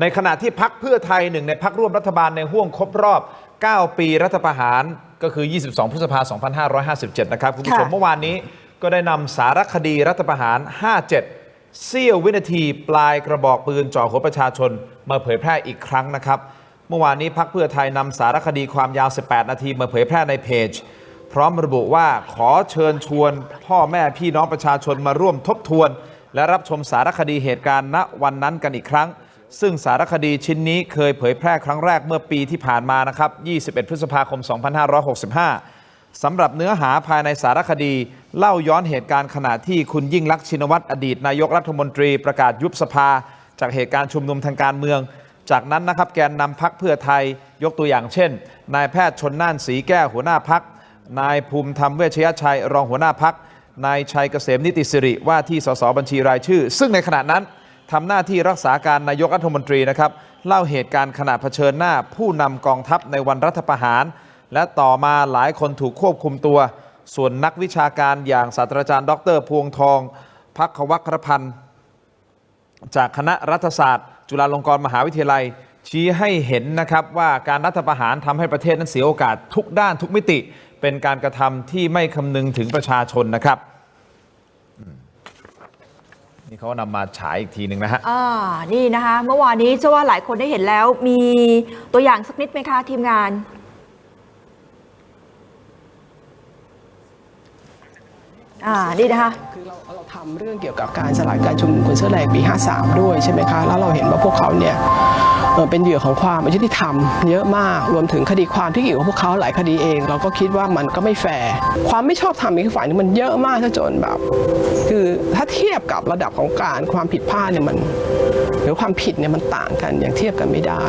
ในขณะที่พักเพื่อไทยหนึ่งในพักร่วมรัฐบาลในห่วงครบรอบ 9 ปีรัฐประหารก็คือ 22 พฤษภาคม 2557 นะครับ คุณผู้ชมเมื่อวานนี้ก็ได้นำสารคดีรัฐประหาร 57 เสี้ยววินาทีปลายกระบอกปืนจ่อหัวประชาชน มาเผยแพร่อีกครั้งนะครับ เมื่อวานนี้พักเพื่อไทยนำสารคดีความยาว 18 นาทีมาเผยแพร่ในเพจ พร้อมระบุว่าขอเชิญชวนพ่อแม่พี่น้องประชาชนมาร่วมทบทวน และรับชมสารคดีเหตุการณ์ณวันนั้นกันอีกครั้ง ซึ่งสารคดีชิ้นนี้เคยเผยแพร่ครั้งแรกเมื่อปีที่ผ่านมานะครับ 21 พฤษภาคม 2565 สำหรับเนื้อหาภายในสารคดี เล่าย้อนเหตุการณ์ขณะที่คุณยิ่งลักษณ์ชินวัตรอดีตนายกรัฐมนตรีประกาศยุบสภา จากเหตุการณ์ชุมนุมทางการเมืองจากนั้นนะครับแกนนำพักเพื่อไทยยกตัวอย่างเช่น นายแพทย์ชนน่านสีแก้วหัวหน้าพัก นายภูมิธรรมเวชยชัย รองหัวหน้าพักนายชัยเกษมนิติสิริว่าที่สสบัญชีรายชื่อ ซึ่งในขณะนั้นทำหน้าที่รักษาการนายกรัฐมนตรีนะครับเล่าเหตุการณ์ขณะเผชิญหน้าผู้นำกองทัพในวันรัฐประหาร และต่อมาหลายคนถูกควบคุมตัว ส่วนนักวิชาการอย่างศาสตราจารย์ ดรพวงทองพักขวัครพันธ์จากคณะรัฐศาสตร์ จุฬาลงกรณ์มหาวิทยาลัย ชี้ให้เห็นนะครับว่าการรัฐประหารทำให้ประเทศนั้นเสียโอกาสทุกด้านทุกมิติ เป็นการกระทำที่ไม่คำนึงถึงประชาชนนะครับอืมนี่เขานำมาฉายอีกทีหนึ่งนะฮะอ่านี่นะคะ เมื่อวานนี้เชื่อว่าหลายคนได้เห็นแล้ว มีตัวอย่างสักนิดไหมคะทีมงาน อ่า นี่นะคะคือเราเราทำเรื่องเกี่ยวกับการสลายการชุมนุมคนเสื้อแดงปี 53 ด้วยใช่ไหมคะ แล้วเราเห็นว่าพวกเขาเนี่ย เป็นเหยื่อของความอายุที่ทำเยอะมากรวมถึงคดีความที่เกี่ยวกับพวกเขาหลายคดีเอง เราก็คิดว่ามันก็ไม่แฟร์ความไม่ชอบธรรมอีกฝ่ายนึงมันเยอะมากซะจนแบบ คือถ้าเทียบกับระดับของการความผิดพลาดเนี่ยมันหรือความผิดเนี่ยมันต่างกันอย่างเทียบกันไม่ได้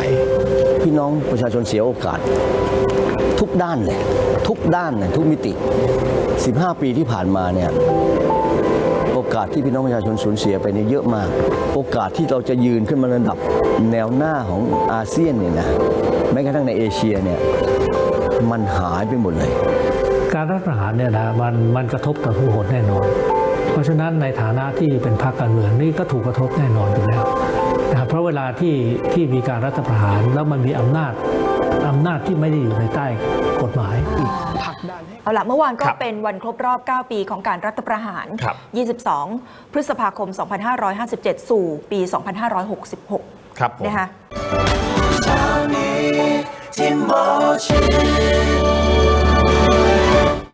พี่น้องประชาชนเสียโอกาส ทุกด้านเลยทุกด้านเลยทุกมิติ 15 ปีที่ผ่านมาเนี่ย อกาสที่พี่น้องประชาชนสูญเสียไปเนี่ยเยอะมาก โอกาสที่เราจะยืนขึ้นมาระดับแนวหน้าของอาเซียนเนี่ยนะแม้กระทั่งในเอเชียเนี่ยมันหายไปหมดเลย การรัฐประหารเนี่ยนะมันมันกระทบต่อผู้คนแน่นอน เพราะฉะนั้นในฐานะที่เป็นพรรคการเมืองนี่ก็ถูกกระทบแน่นอนอยู่แล้วนะครับเพราะเวลาที่ที่มีการรัฐประหารแล้วมันมีอำนาจอำนาจที่ไม่ได้อยู่ในใต้กฎหมาย เอาละเมื่อวานก็ครับเป็นวันครบรอบ 9 ปีของการรัฐประหารครับ22 พฤษภาคม 2557 สู่ปี 2566 ครับผมนะคะ Timothy